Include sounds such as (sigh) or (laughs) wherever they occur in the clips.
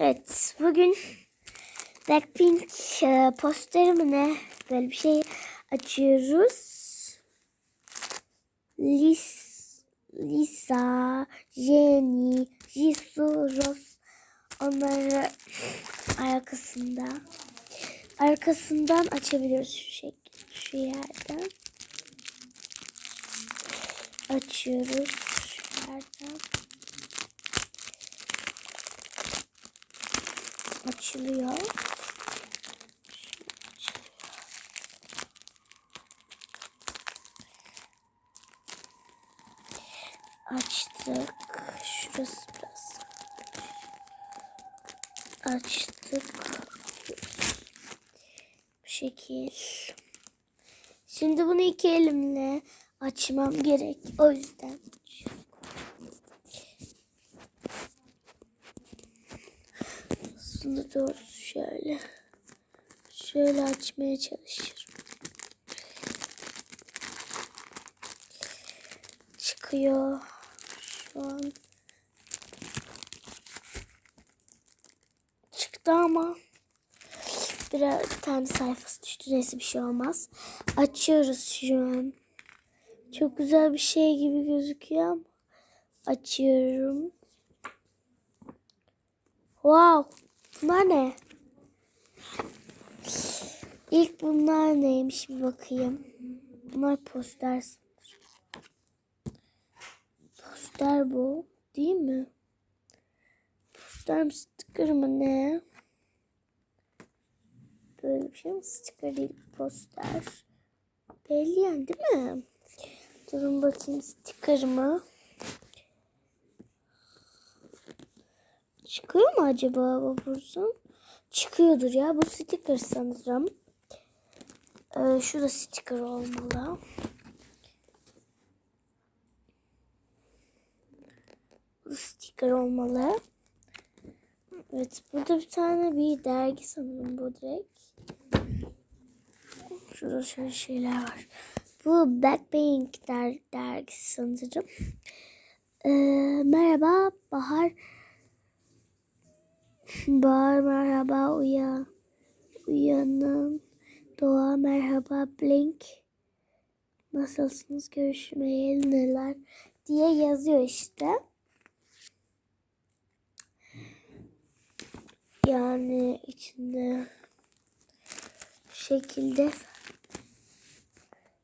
Evet, bugün Blackpink e, ne? Böyle bir şey açıyoruz. Lis, Lisa, Jenny, Jisoo, Rose onları arkasında. Arkasından açabiliyoruz şu şekilde, şu yerden. Açıyoruz şu yerden. Açılıyor. Açtık. Şurası biraz. Açtık. Bu şekil. Şimdi bunu iki elimle açmam gerek. O yüzden. Aslında doğrusu şöyle. Şöyle açmaya çalışırım. Çıkıyor. Şu an. Çıktı ama biraz bir tane sayfası düştü. Neyse bir şey olmaz. Açıyoruz şu an. Çok güzel bir şey gibi gözüküyor ama açıyorum. Wow. Bunlar ne? İlk bunlar neymiş bir bakayım. Bunlar poster. Poster bu. Değil mi? Poster mi sticker mı ne? Böyle bir şey mi? Sticker değil poster. Belli yani değil mi? Durun bakayım sticker mı? Çıkıyor mu acaba buradan? Çıkıyordur ya. Bu sticker sanırım. Ee, şu da sticker olmalı. Bu sticker olmalı. Evet. Burada bir tane bir dergi sanırım bu direkt. Şurada şöyle şeyler var. Bu Blackpink der dergisi sanırım. Ee, merhaba Bahar. Bahar merhaba uyan. Uyanın. Doğa merhaba Blink. Nasılsınız görüşmeyeli neler diye yazıyor işte. Yani içinde şu şekilde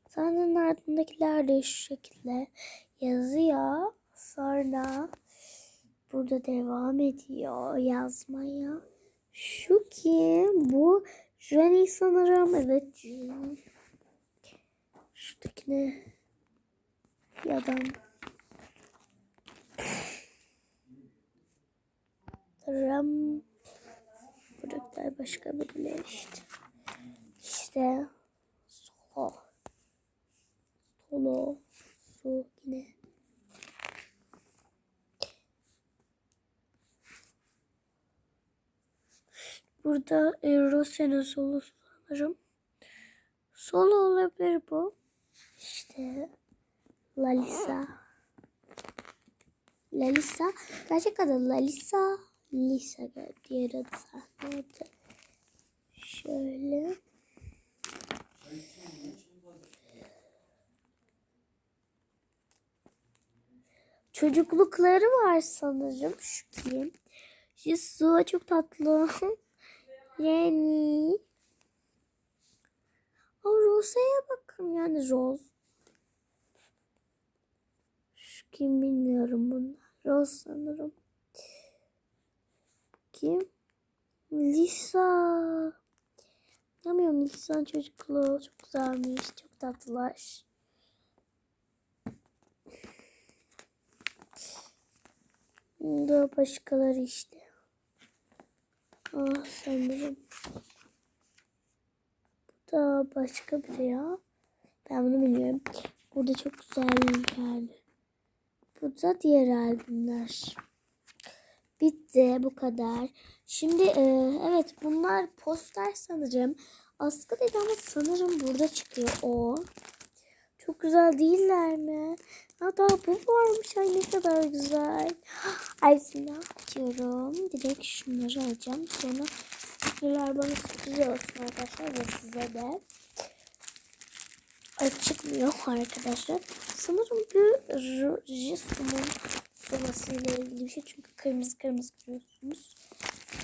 Sahnenin ardındakiler de şu şekilde yazıyor. Sonra burada devam ediyor yazmaya. Şu ki bu Jenny sanırım. Evet Jenny. Şuradaki ne? Bir adam. Ram. Buradakiler başka birileri işte. İşte solo. Solo. Su yine. Burada Erosen'in solo sanırım. Solo olabilir bu. İşte Lalisa. Lalisa. Gerçek adı Lalisa. Lisa diğer adı sahnede. Şöyle. Çocuklukları var sanırım şu kim. Jisoo çok tatlı. (laughs) Yani. O Rose'ye bakın yani Rose. Şu kim bilmiyorum bunlar. Rose sanırım. Kim? Lisa. Bilmiyorum Lisa'nın çocukluğu çok güzelmiş. Çok tatlılar. Da başkaları işte. Ah sanırım. Bu da başka biri ya. Ben bunu bilmiyorum. Burada çok güzel yani. Bu da diğer albümler. Bitti bu kadar. Şimdi e, evet bunlar poster sanırım. Askı değil ama sanırım burada çıkıyor o. Çok güzel değiller mi? Daha bu varmış. Ay ne kadar güzel. (gasps) Ay bismillah açıyorum. Direkt şunları alacağım. Sonra stickerlar bana sürpriz olsun arkadaşlar ve size de. Ay çıkmıyor (laughs) arkadaşlar. Sanırım bir Jisu'nun sıvasıyla ilgili bir şey. Çünkü kırmızı kırmızı görüyorsunuz.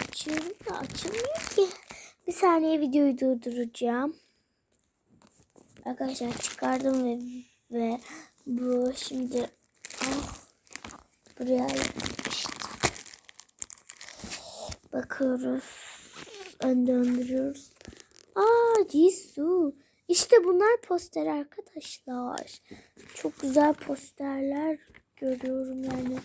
Açıyorum da açılmıyor ki. Bir saniye videoyu durduracağım. Arkadaşlar çıkardım ve, ve bu şimdi ah, buraya yapmıştım. Bakıyoruz. Ön döndürüyoruz. Aa Jisoo. İşte bunlar poster arkadaşlar. Çok güzel posterler görüyorum yani.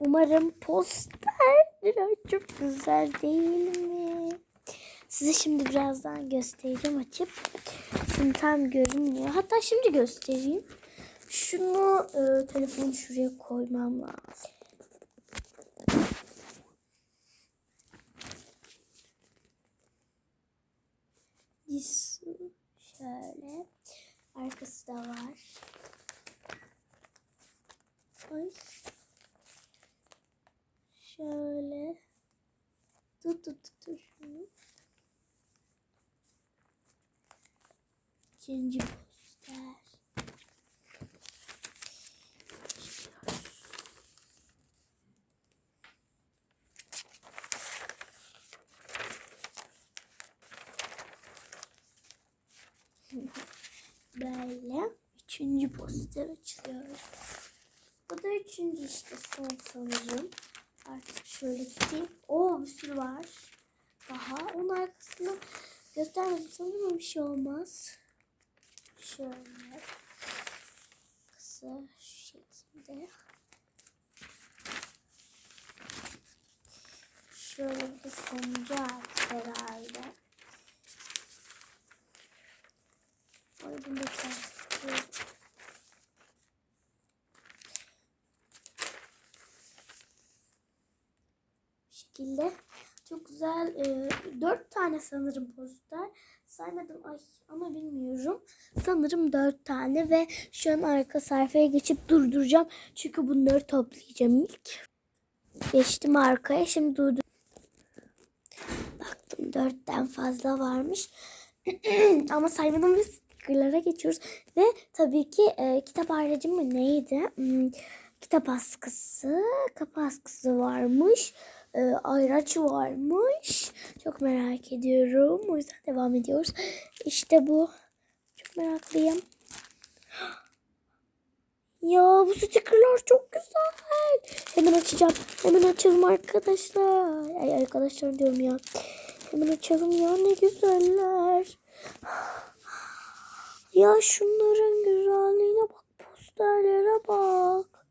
Umarım posterler çok güzel değil mi? Size şimdi birazdan göstereceğim açıp. Şimdi tam görünmüyor. Hatta şimdi göstereyim. Şunu e, telefonu şuraya koymam lazım. Jisoo. Şöyle. Arkası da var. Ay. Şöyle. Tut tut tut şunu. İkinci poster. Böyle üçüncü poster açılıyor. Bu da üçüncü işte son sanırım. Artık şöyle tutayım. Oo bir sürü var. Daha onun arkasını göstermedim sanırım bir şey olmaz. Şöyle kısa şu şekilde. Şöyle bir de artık herhalde. Ay bunu da ters tutuyorum. Bu şekilde çok güzel e, dört tane sanırım poster saymadım ay ama bilmiyorum. Sanırım dört tane ve şu an arka sayfaya geçip durduracağım. Çünkü bunları toplayacağım ilk. Geçtim arkaya şimdi durdur baktım dörtten fazla varmış. (clears throat) Ama saymadım ve stickerlara geçiyoruz. Ve tabii ki e, kitap ayrıcı mı neydi? Hmm, kitap askısı kapı askısı varmış e, ayraç varmış. Çok merak ediyorum. O yüzden devam ediyoruz. İşte bu. Çok meraklıyım. (gasps) Ya bu stickerlar çok güzel. Hemen açacağım. Hemen açalım arkadaşlar. Ay arkadaşlar diyorum ya. Hemen açalım ya ne güzeller. (gasps) Ya şunların güzelliğine bak. Posterlere bak.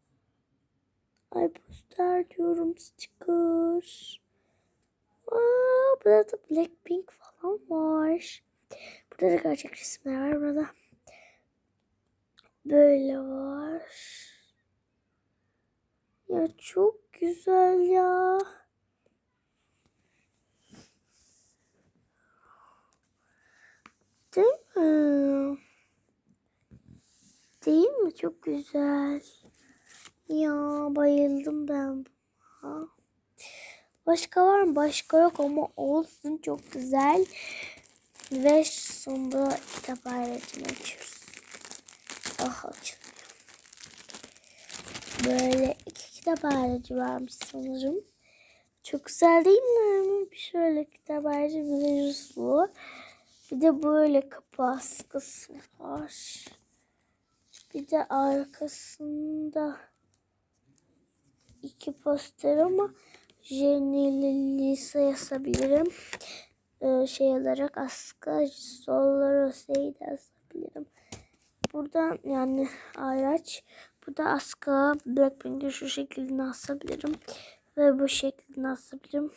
Ay poster diyorum sticker. Aa, burada da Blackpink falan var. Burada da gerçek resimler var. Burada böyle var. Ya çok güzel ya. Değil mi? Değil mi? Çok güzel. Ya bayıldım ben buna. Başka var mı? Başka yok ama olsun çok güzel. Ve sonunda kitap ayrıcını açıyoruz. Ah açılmıyor. Böyle iki kitap ayrıcı varmış sanırım. Çok güzel değil mi? Bir şöyle kitap ayrıcı bir de. Bir de böyle kapı askısı var. Bir de arkasında iki poster ama Jenny Lisa yazabilirim. Ee, şey olarak askı solları Rose'yi de yazabilirim. Buradan yani ayraç. Burada askı Blackpink'i şu şekilde asabilirim. Ve bu şekilde asabilirim.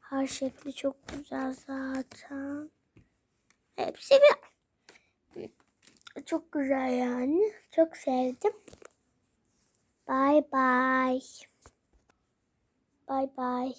Her şekli çok güzel zaten. Hepsi bir çok güzel yani. Çok sevdim. Bye bye. Bye bye.